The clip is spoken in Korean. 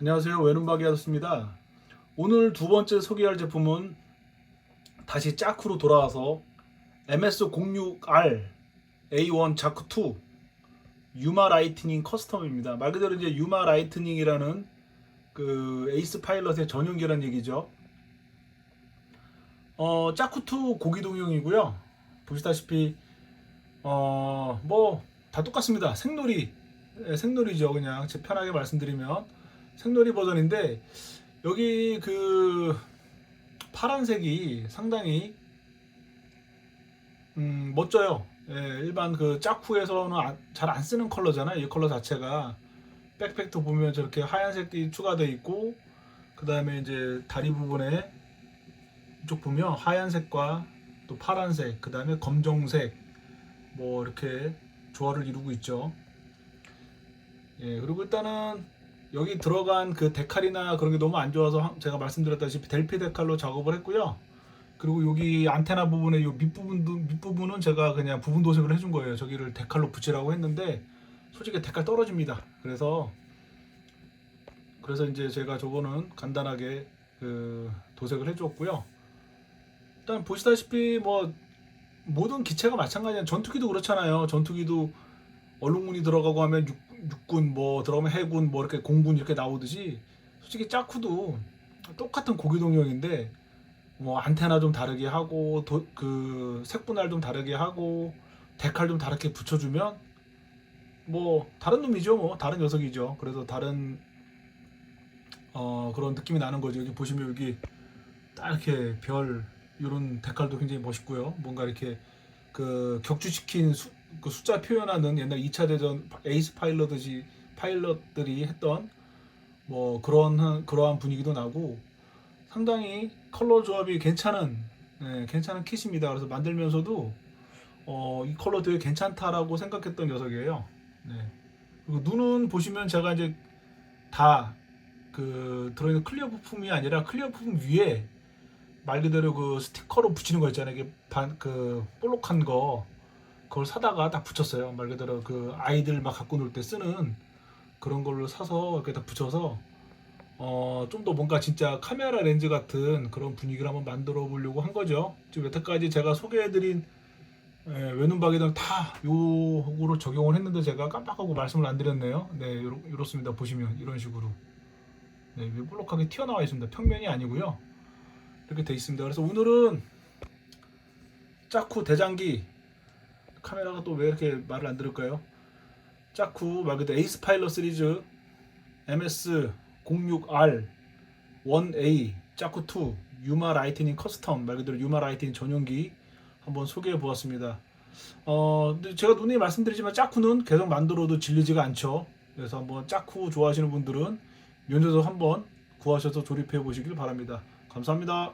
안녕하세요. 외눈박이였습니다. 오늘 두 번째 소개할 제품은 다시 짜쿠로 돌아와서 MS06R A1 자쿠2 유마 라이트닝 커스텀입니다. 말 그대로 이제 유마 라이트닝이라는 그 에이스 파일럿의 전용기란 얘기죠. 어, 짜쿠2 고기 동용이고요. 보시다시피 어, 뭐 다 똑같습니다. 생놀이 예, 생놀이죠. 그냥 제 편하게 말씀드리면 생놀이 버전인데 여기 그 파란색이 상당히 음, 멋져요. 예, 일반 그 짜쿠에서는 잘 안 쓰는 컬러잖아요. 이 컬러 자체가 백팩도 보면 저렇게 하얀색이 추가되어 있고 그 다음에 이제 다리 부분에 이쪽 보면 하얀색과 또 파란색, 그 다음에 검정색 뭐 이렇게 조화를 이루고 있죠. 예, 그리고 일단은 여기 들어간 그 데칼이나 그런 게 너무 안 좋아서 한- 제가 말씀드렸다시피 델피 데칼로 작업을 했고요. 그리고 여기 안테나 부분에 요 밑부분도 밑부분은 제가 그냥 부분 도색을 해준 거예요. 저기를 데칼로 붙이라고 했는데 솔직히 데칼 떨어집니다. 그래서 그래서 이제 제가 저거는 간단하게 그 도색을 해줬고요. 일단 보시다시피 뭐 모든 기체가 마찬가지예요. 전투기도 그렇잖아요. 전투기도 얼룩무늬 들어가고 하면 육, 육군 뭐 들어가면 해군 뭐 이렇게 공군 이렇게 나오듯이 솔직히 짜쿠도 똑같은 고기동용인데 뭐 안테나 좀 다르게 하고 도, 그 색분할 좀 다르게 하고 데칼 좀 다르게 붙여주면 뭐 다른 놈이죠 뭐. 다른 녀석이죠. 그래서 다른 어 그런 느낌이 나는 거죠. 여기 보시면 여기 딱 이렇게 별 이런 데칼도 굉장히 멋있고요. 뭔가 이렇게 그 격추시킨 수, 그 숫자 표현하는 옛날 2차 대전 에이스 파일럿이 파일럿들이 했던 뭐 그런 그러한 분위기도 나고 상당히 컬러 조합이 괜찮은 예, 괜찮은 kit입니다. 그래서 만들면서도 어, 이 컬러 되게 괜찮다라고 생각했던 녀석이에요. 네. 그리고 눈은 보시면 제가 이제 다 그 들어있는 클리어 부품이 아니라 클리어 부품 위에 말 그대로 그 스티커로 붙이는 거 있잖아요. 이게 반 그 볼록한 거 그걸 사다가 딱 붙였어요. 말 그대로 그 아이들 막 갖고 놀 때 쓰는 그런 걸로 사서 이렇게 딱 붙여서 어, 좀 더 뭔가 진짜 카메라 렌즈 같은 그런 분위기를 한번 만들어 보려고 한 거죠. 지금 여태까지 제가 소개해드린 예, 외눈박이들 다 요거로 적용을 했는데 제가 깜빡하고 말씀을 안 드렸네요. 네, 요렇, 요렇습니다. 보시면 이런 식으로. 네, 위에 볼록하게 튀어나와 있습니다. 평면이 아니고요. 이렇게 돼 있습니다. 그래서 오늘은 짜쿠 대장기 카메라가 또 왜 이렇게 말을 안 들을까요? 짜쿠 말 그대로 에이스 파일럿 시리즈 MS 06R 1A 짜쿠 2 유마 라이트닝 커스텀 말 그대로 유마 라이트닝 전용기 한번 소개해 보았습니다. 어, 제가 누누이 말씀드리지만 짜쿠는 계속 만들어도 질리지가 않죠. 그래서 한번 짜쿠 좋아하시는 분들은 면접에서 한번 구하셔서 조립해 보시길 바랍니다. 감사합니다.